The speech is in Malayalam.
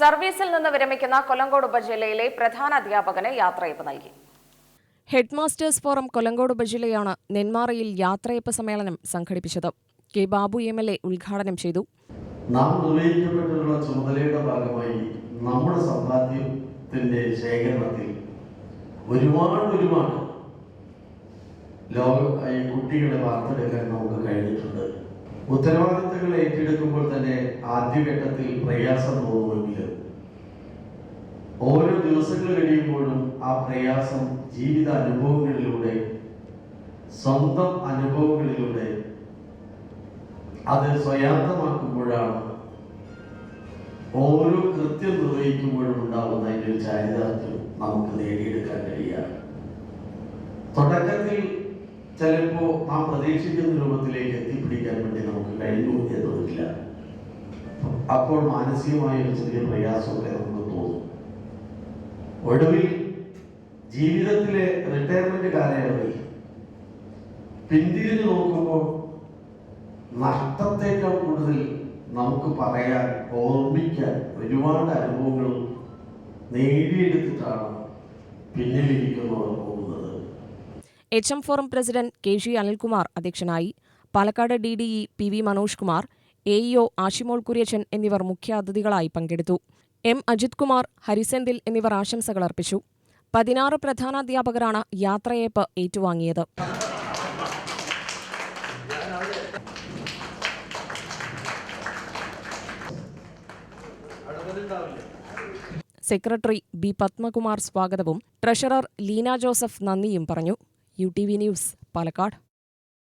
സർവീസിൽ നിന്ന് വിരമിക്കുന്ന കൊല്ലങ്കോട് ഉപജില്ലയിലെ പ്രധാന അധ്യാപകന് യാത്രയപ്പ് നൽകി. ഹെഡ്മാസ്റ്റേഴ്സ് ഫോറം കൊല്ലങ്കോട് ഉപജില്ലയാണ് നെന്മാറയിൽ യാത്രയപ്പ് സമ്മേളനം സംഘടിപ്പിച്ചത്. K Babu M L A ഉദ്ഘാടനം ചെയ്തു. നാം നിർവഹിക്കപ്പെട്ടിട്ടുള്ള ചുമതലയുടെ ഭാഗമായി നമ്മുടെ സമ്പാദ്യത്തിന്റെ ശേഖരണത്തിൽ ഒരുപാട് ഒരുപാട് ലോക ഈ കുട്ടികളെ വാർത്തെടുക്കാൻ നമുക്ക് കഴിഞ്ഞിട്ടുണ്ട് ഉത്തരവാദിത്തങ്ങൾ ഏറ്റെടുക്കുമ്പോൾ തന്നെ ആദ്യഘട്ടത്തിൽ പ്രയാസം തോന്നുമെങ്കിലും ഓരോ ദിവസങ്ങൾ കഴിയുമ്പോഴും ആ പ്രയാസം ജീവിത അനുഭവങ്ങളിലൂടെ സ്വന്തം അനുഭവങ്ങളിലൂടെ അത് സ്വയാന്തമാക്കുമ്പോഴാണ് ഓരോ കൃത്യം നിർവഹിക്കുമ്പോഴും ഉണ്ടാകുന്ന ഒരു ചാരിതാർത്ഥ്യം നമുക്ക് നേടിയെടുക്കാൻ കഴിയുക. ചിലപ്പോൾ നാം പ്രതീക്ഷിക്കുന്ന രൂപത്തിലേക്ക് എത്തിപ്പിടിക്കാൻ വേണ്ടി നമുക്ക് കഴിഞ്ഞു എന്ന് വരില്ല അപ്പോൾ മാനസികമായ ഒരു ചെറിയ പ്രയാസമൊക്കെ നമുക്ക് തോന്നും. ഒടുവിൽ ജീവിതത്തിലെ റിട്ടയർമെന്റ് കാലയളവിൽ പിന്തിരിഞ്ഞു നോക്കുമ്പോൾ നഷ്ടത്തേക്കാൾ കൂടുതൽ നമുക്ക് പറയാൻ ഓർമ്മിക്കാൻ ഒരുപാട് അനുഭവങ്ങളും നേടിയെടുത്തിട്ടാണ് പിന്നിലിരിക്കുന്നവർ പോകുന്നത്. H M forum president K G Anilkumar അധ്യക്ഷനായി Palakkad D D E P V Manoj Kumar A EO Ashimol Kuriachan എന്നിവർ മുഖ്യ അതിഥികളായി പങ്കെടുത്തു. എം അജിത് കുമാർ ഹരിസെന്തിൽ എന്നിവർ ആശംസകൾ അർപ്പിച്ചു. പതിനാറ് പ്രധാനാധ്യാപകരാണ് യാത്രയേപ്പ് ഏറ്റുവാങ്ങിയത്. സെക്രട്ടറി ബി പത്മകുമാർ സ്വാഗതവും ട്രഷറർ ലീന ജോസഫ് നന്ദിയും പറഞ്ഞു. U T V news Palakkad.